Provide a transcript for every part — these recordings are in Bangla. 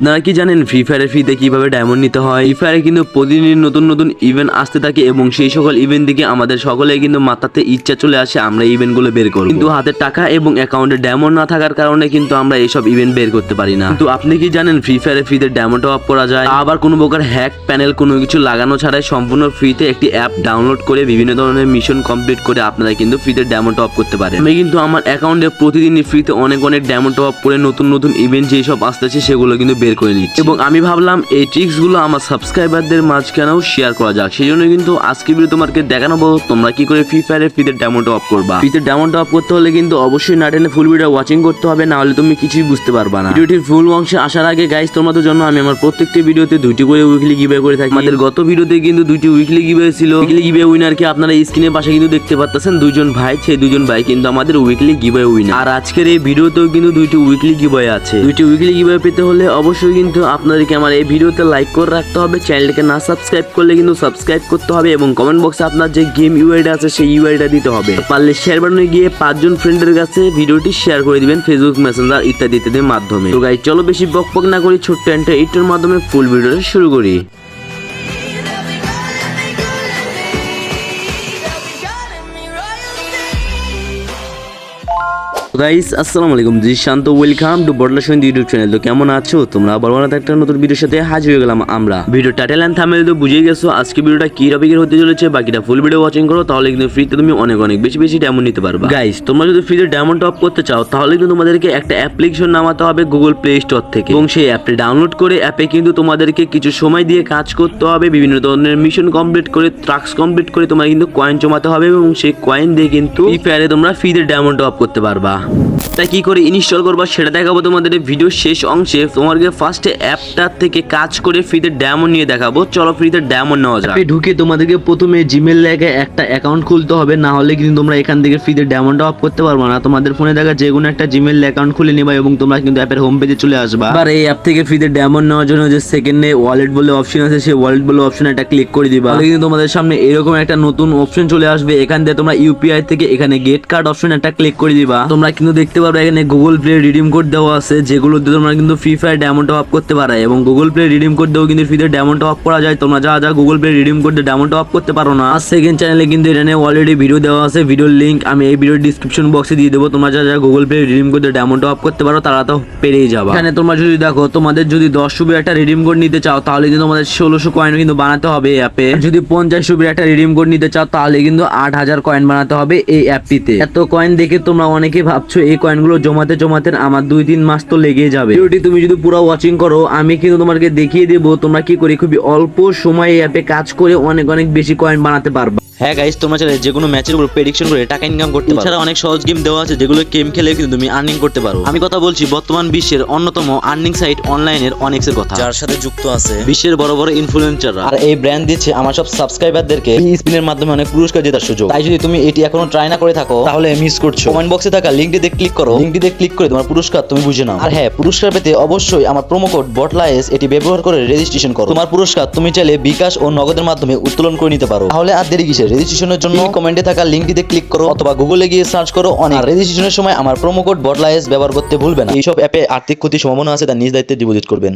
আপনারা কি জানেন ফ্রি ফায়ারের ফ্রিতে কীভাবে ডায়মন্ড নিতে হয়? ফ্রি ফায়ারে কিন্তু প্রতিদিন নতুন নতুন ইভেন্ট আসতে থাকে এবং সেই সকল ইভেন্ট থেকে আমাদের সকলে কিন্তু মাথাতে ইচ্ছা চলে আসে আমরা ইভেন্টগুলো বের করব। কিন্তু হাতে টাকা এবং অ্যাকাউন্টে ডায়মন্ড না থাকার কারণে কিন্তু আমরা এইসব ইভেন্ট বের করতে পারি না। কিন্তু আপনি কি জানেন ফ্রি ফায়ারে ফ্রিতে ডায়মন্ড অফ করা যায়? আবার কোনো প্রকার হ্যাক প্যানেল কোনো কিছু লাগানো ছাড়াই সম্পূর্ণ ফ্রিতে একটি অ্যাপ ডাউনলোড করে বিভিন্ন ধরনের মিশন কমপ্লিট করে আপনারা কিন্তু ফ্রিতে ডায়মন্ড অফ করতে পারেন। আমি কিন্তু আমার অ্যাকাউন্টে প্রতিদিনই ফ্রিতে অনেক অনেক ডায়মন্ড অফ করে নতুন নতুন ইভেন্ট যেসব আসতেছে সেগুলো কিন্তু বের করে নিচ্ছি। এবং আমি ভাবলাম এই ট্রিক্সগুলো আমার সাবস্ক্রাইবারদের মাঝখানেও শেয়ার করা যাক। সেই জন্য কিন্তু আজকে ভিডিও তোমাকে দেখানো তোমরা কি করে ফ্রি ফায়ারে ফ্রিতে ডায়মন্ড অফ করবা। ফ্রিতে ডায়মন্ড অফ করতে হলে কিন্তু অবশ্যই না টেনে ফুল ভিডিও ওয়াচিং করতে হবে, না হলে তুমি কিছুই বুঝতে পারবা না। ভিডিওটির ফুল অংশে আসার আগে গাইস তোমাদের জন্য আমি আমার প্রত্যেকটি ভিডিওতে দুইটি করে উইকলি গিভে করে থাকি। আমাদের গত ভিডিওতে কিন্তু দুইটি উইকলি গিভে ছিল। উইকলি গিভে উইনারকে আপনারা স্ক্রিনের পাশে কিন্তু দেখতে পাচ্ছেন দুইজন ভাই। সেই দুজন ভাই কিন্তু আমাদের উইকলি গিভে উইনার আর আজকের এই ভিডিওতেও কিন্তু দুইটি উইকলি গিভে আছে। দুইটি উইকলি গিভে পেতে হলে অবশ্যই কিন্তু আপনাদেরকে আমার এই ভিডিওতে লাইক করে রাখতে হবে। চ্যানেলটাকে না সাবস্ক্রাইব করলে কিন্তু সাবস্ক্রাইব করতে হবে এবং কমেন্ট বক্সে আপনার যে গেম ইউআইডি আছে, সেই ইউআইডিটা দিতে হবে। পারলে শেয়ার বাটনে গিয়ে পাঁচজন ফ্রেন্ডের কাছে ভিডিওটি শেয়ার করে দিবেন ফেসবুক মেসেঞ্জার ইত্যাদি ইত্যাদির মাধ্যমে। তো গাই চলো বেশি বক বক না করি ছোট্ট একটা ইটের মাধ্যমে ফুল ভিডিওটা শুরু করি। গাইস, আসসালামু আলাইকুম জি শান্ত ওয়েলকাম টু বড়লা সন্ধি ইউটিউব চ্যানেল। তো কেমন আছো? তোমরা আবার বানাতে একটা নতুন ভিডিওর সাথে হাজির হয়ে গেলাম আমরা। ভিডিও টাইটেল এন্ড থাম্বনেল তো বুঝেই গেছো, আজকে ভিডিওটা কি টপিকের হতে চলেছে, বাকিটা ফুল ভিডিও ওয়াচিং করো, তাহলে কিন্তু ফ্রিতে তুমি অনেক অনেক বেশি বেশি ডায়মন্ড নিতে পারবে। গাইস, তোমরা যদি ফ্রিতে ডায়মন্ড টপ করতে চাও, তাহলে কিন্তু তোমাদেরকে একটা অ্যাপ্লিকেশন নামাতে হবে গুগল প্লে স্টোর থেকে। এবং সেই অ্যাপটি ডাউনলোড করে অ্যাপে কিন্তু তোমাদেরকে কিছু সময় দিয়ে কাজ করতে হবে, বিভিন্ন ধরনের মিশন কমপ্লিট করে ট্রাক্স কমপ্লিট করে তোমার কিন্তু কয়েন জমাতে হবে এবং সেই কয়েন দিয়ে কিন্তু ফ্রি ফায়ারে তোমরা ফ্রিতে ডায়মন্ড টপ করতে পারবা। তাই কি করে ইনস্টল করবা সেটা দেখাবো তোমাদের এই ভিডিওর শেষ অংশে। তোমাদেরকে ফার্স্টে অ্যাপটা থেকে কাজ করে ফ্রিতে ডায়মন্ড নিয়ে দেখাবো। চলো ফ্রিতে ডায়মন্ড নেওয়া যাক। ঢুকে তোমাদেরকে প্রথমে জিমেল লেগে একটা অ্যাকাউন্ট খুলতে হবে। না হলে কিন্তু তোমরা এখান থেকে ফ্রিতে ডায়মন্ড অফ করতে পারবে না। তোমাদের ফোনে দেখা যে কোনো একটা জিমেল অ্যাকাউন্ট খুলে নিবা এবং তোমরা কিন্তু অ্যাপের হোম পেজে চলে আসবা। আর এই অ্যাপ থেকে ফ্রিতে ডায়মন্ড নেওয়ার জন্য যে সেকেন্ডে ওয়ালেট বলে অপশন আছে সেই ওয়ালেট বলে অপশন একটা ক্লিক করে দিবা। তাহলে কিন্তু তোমাদের সামনে এরকম একটা নতুন অপশন চলে আসবে। এখান থেকে তোমরা ইউপিআই থেকে এখানে গেট কার্ড অপশন একটা ক্লিক করে দিবা। তোমরা কিন্তু দেখতে পারবে এখানে গুগল প্লে রিডিম কোড দেওয়া আছে, যেগুলো দিয়ে তোমরা কিন্তু ফ্রি ফায়ার ডায়মন্ড অফ করতে পারো এবং গুগল প্লে রিডিম কোড দিয়েও কিন্তু ফ্রিতে ডায়মন্ড অফ করা যায়। তোমরা যা যা Google Play redeem code diamond off করতে পারো না। আর সেকেন্ড চ্যানেলে কিন্তু এখানে অলরেডি ভিডিও দেওয়া আছে ভিডিওর লিঙ্ক আমি এই ভিডিওর ডিসক্রিপশন বক্সে দিয়ে দেবো। তোমরা যা যা Google Play redeem code diamond off করতে পারো, তারা তো পেরেই যাবে। এখানে তোমরা যদি দেখো, তোমাদের যদি দশ সুবির একটা রিডিম কোড নিতে চাও, তাহলে কিন্তু তোমাদের ষোলোশো কয়েন কিন্তু বানাতে হবে এই অ্যাপে যদি পঞ্চাশ সুবির একটা রিডিম কোড নিতে চাও, তাহলে কিন্তু আট হাজার কয়েন বানাতে হবে এই অ্যাপটিতে এত কয়েন দেখে তোমরা অনেকে ভাবছ, এই কয়েনগুলো জমাতে জমাতে আমার দুই তিন মাস তো লেগে যাবে। ভিডিওটি তুমি যদি পুরো ওয়াচিং করো আমি কিন্তু তোমাকে দেখিয়ে দেবো তোমরা কি করে খুবই অল্প সময়ে অ্যাপে কাজ করে অনেক অনেক বেশি কয়েন বানাতে পারবে। হ্যাঁ গাইস তোমরা চাইলে যে কোনো ম্যাচের উপর প্রেডিকশন করে টাকা ইনকাম করতে পারো। এছাড়া অনেক সহজ গেম দেওয়া আছে যেগুলো গেম খেলে কিন্তু তুমি আর্নিং করতে পারো। আমি কথা বলছি বর্তমান বিশ্বের অন্যতম আর্নিং সাইট অনলাইনের অনেক্সের কথা। যার সাথে যুক্ত আছে বিশ্বের বড় বড় ইনফ্লুয়েন্সাররা আর এই ব্র্যান্ড দিচ্ছে আমার সব সাবস্ক্রাইবারদেরকে স্পিনের মাধ্যমে অনেক পুরস্কার জেতার সুযোগ। তাই যদি তুমি এটি এখনও ট্রাই না করে থাকো তাহলে মিস করছ। কমেন্ট বক্সে থাকা লিঙ্কটিতে ক্লিক করো। লিঙ্কটিতে ক্লিক করে তোমার পুরস্কার তুমি বুঝে নাও। আর হ্যাঁ পুরস্কার পেতে অবশ্যই আমার প্রোমো কোড বটলাইস এটি ব্যবহার করে রেজিস্ট্রেশন করো। তোমার পুরস্কার তুমি চাইলে বিকাশ ও নগদের মাধ্যমে উত্তোলন করে নিতে পারো। তাহলে আর দেরি কিসে রেজিস্ট্রেশনের জন্য কমেন্টে থাকা লিঙ্কটিতে ক্লিক করো অথবা গুগলে গিয়ে সার্চ করো অনেক। রেজিস্ট্রেশনের সময় আমার প্রোমো কোড বটলাইস ব্যবহার করতে ভুলবেন না। এইসব অ্যাপে আর্থিক ক্ষতির সম্ভাবনা আছে তার নিজ দায়িত্বে ডিপোজিট করবেন।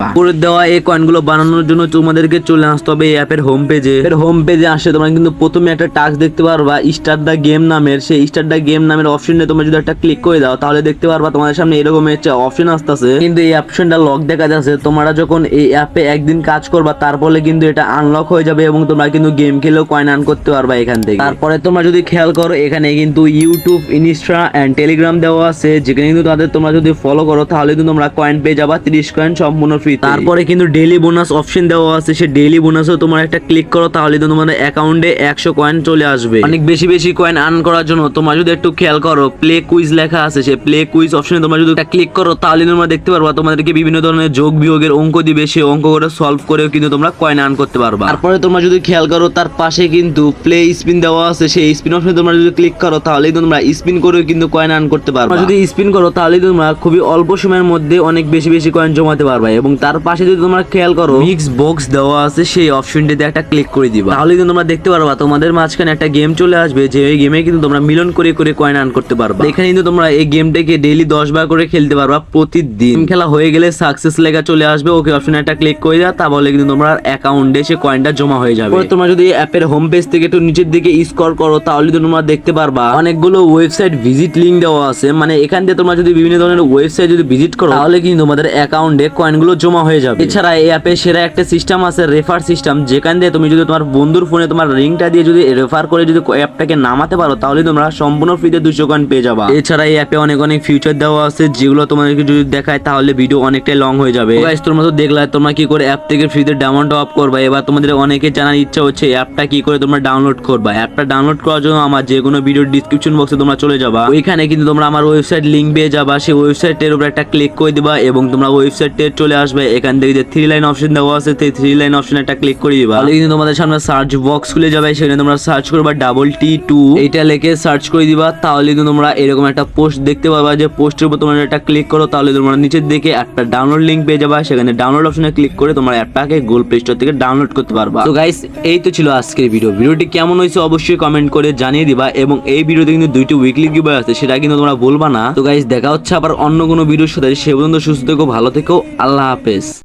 করে দেওয়া এই কয়েনগুলো বানানোর জন্য তোমাদেরকে চলে আসতে হবে এই অ্যাপের হোম পেজে এর হোম পেজে আসে তোমরা কিন্তু প্রথমে একটা টাস্ক দেখতে পারবা স্টার দা গেম নামের। সেই স্টার দা গেম নামের অপশনে তোমরা যদি একটা ক্লিক করে দাও, তাহলে দেখতে পারবা তোমাদের সামনে এরকম একটা অপশন আসতেছে। কিন্তু এই অপশনটা লক দেখা যাচ্ছে, তোমরা যখন এই অ্যাপে একদিন কাজ করবা তারপরে কিন্তু এটা আনলক হয়ে যাবে এবং তোমরা কিন্তু গেম খেলেও কয়েন আর্ন করতে পারবা এখান থেকে। তারপরে তোমরা যদি খেয়াল করো, এখানে কিন্তু ইউটিউব ইনস্টা এন্ড টেলিগ্রাম দেওয়া আছে, যেখানে কিন্তু তাদের তোমরা যদি ফলো করো, তাহলে কিন্তু তোমরা কয়েন পেয়ে যাবা। তিরিশ কয়েন সম্পূর্ণ ফ্রি তারপরে কিন্তু ডেইলি বোনাস অপশন দেওয়া আছে সেই ডেইলি বোনাসও তোমার একটা ক্লিক করো তাহলে তো তোমার অ্যাকাউন্টে একশো কয়েন চলে আসবে। অনেক বেশি বেশি কয়েন আর্ন করার জন্য তোমরা যদি একটু খেয়াল করো প্লে কুইজ লেখা আছে সেই প্লে কুইজ অপশনে তোমরা যদি একটা ক্লিক করো তাহলে তোমরা দেখতে পারবা তোমাদেরকে বিভিন্ন ধরনের যোগ বিয়োগের অঙ্ক দিবে সেই অঙ্ক করে সলভ করেও কিন্তু তোমরা কয়েন আর্ন করতে পারবা। তারপরে তোমরা যদি খেয়াল করো তার পাশে কিন্তু প্লে স্পিন দেওয়া আছে সেই স্পিন অপশনে তোমরা যদি ক্লিক করো তাহলে তোমরা স্পিন করেও কিন্তু কয়েন আর্ন করতে পারবা। যদি স্পিন করো তাহলে তোমরা খুবই অল্প সময়ের মধ্যে অনেক বেশি বেশি কয়েন জমাতে পারবা এবং তার পাশে যদি তোমরা খেয়াল করো মিক্স বক্স দেওয়া আছে সেই অপশনটিতে একটা ক্লিক করে দিবা। তাহলে কিন্তু তোমরা দেখতে পারবা তোমাদের মাঝখানে একটা গেম চলে আসবে যে এই গেমে কিন্তু তোমরা মিলন করে করে কয়েন আর্ন করতে পারবা। এখানে কিন্তু তোমরা এই গেমটাকে ডেইলি দশ বার করে খেলতে পারবা প্রতিদিন। খেলা হয়ে গেলে সাকসেস লেখা চলে আসবে ওকে অপশনে একটা ক্লিক করে দাও তাহলে কিন্তু তোমার অ্যাকাউন্টে সে কয়েনটা জমা হয়ে যাবে। তোমরা যদি অ্যাপের হোম পেজ থেকে একটু নিচের দিকে স্ক্রল করো তাহলে তোমরা দেখতে পারবা অনেকগুলো ওয়েবসাইট ভিজিট লিংক দেওয়া আছে। মানে এখান দিয়ে তোমরা যদি বিভিন্ন ধরনের ওয়েবসাইট যদি ভিজিট করো তাহলে কিন্তু তোমাদের অ্যাকাউন্টে কয়েনগুলো জমা হয়ে যাবে। এছাড়া এই অ্যাপে সেরা একটা সিস্টেম আছে রেফার সিস্টেম যেখান দিয়ে তুমি যদি তোমার বন্ধুর ফোনে তোমার রিংটা দিয়ে যদি রেফার করে যদি অ্যাপটাকে নামাতে পারো তাহলে তোমরা সম্পূর্ণ ফ্রিতে দুশো কয়েন পেয়ে যাবা। এছাড়া এই অ্যাপে অনেক অনেক ফিউচার দেওয়া আছে যেগুলো তোমাদেরকে যদি দেখায় তাহলে ভিডিও অনেকটাই লং হয়ে যাবে। গাইস তোমরা তো দেখলে তোমরা কি করে অ্যাপ থেকে ফ্রিতে ডাউনলোড অফ করবা? এবার তোমাদের অনেকে জানার ইচ্ছা হচ্ছে অ্যাপটা কি করে তোমরা ডাউনলোড করবা? অ্যাপটা ডাউনলোড করার জন্য আমার যে কোনো ভিডিও ডিসক্রিপশন বক্সে তোমরা চলে যাবা। ওইখানে কিন্তু তোমরা আমার ওয়েবসাইট লিংক পেয়ে যাবা। সেই ওয়েবসাইটের উপর একটা ক্লিক করে দিবা এবং তোমরা ওয়েবসাইটে চলে আসবে। এখান থেকে যে থ্রি লাইন অপশন দেওয়া আছে, সেই থ্রি লাইন অপশনে একটা ক্লিক করে দিবা। তাহলে কিন্তু তোমাদের সামনে সার্চ বক্স খুলে যাবে সেখানে তোমরা সার্চ করবা ডাবল টি টু এইটা লিখে সার্চ করে দিবা, তাহলে কিন্তু তোমরা এরকম একটা পোস্ট দেখতে পাবা যে পোস্টের উপর তোমরা একটা ক্লিক করো, তাহলে তোমরা নিচের দিকে একটা ডাউনলোড লিঙ্ক পেয়ে যাবা, সেখানে ডাউনলোড অপশনে ক্লিক করে তোমরা অ্যাপটাকে গুগল প্লে স্টোর থেকে ডাউনলোড করতে পারবা। তো গাইস এই তো ছিল আজকের ভিডিও ভিডিওটি কেমন হয়েছে অবশ্যই কমেন্ট করে জানিয়ে দিবা, এবং এই ভিডিওতে কিন্তু দুইটি উইকলি গিভ আছে, সেটা কিন্তু তোমরা বলবা না। তো গাইস দেখা হচ্ছে আবার অন্য কোনো ভিডিওর সাথে। সে পর্যন্ত সুস্থ থেকো, ভালো থেকো, আল্লাহ হাফেজ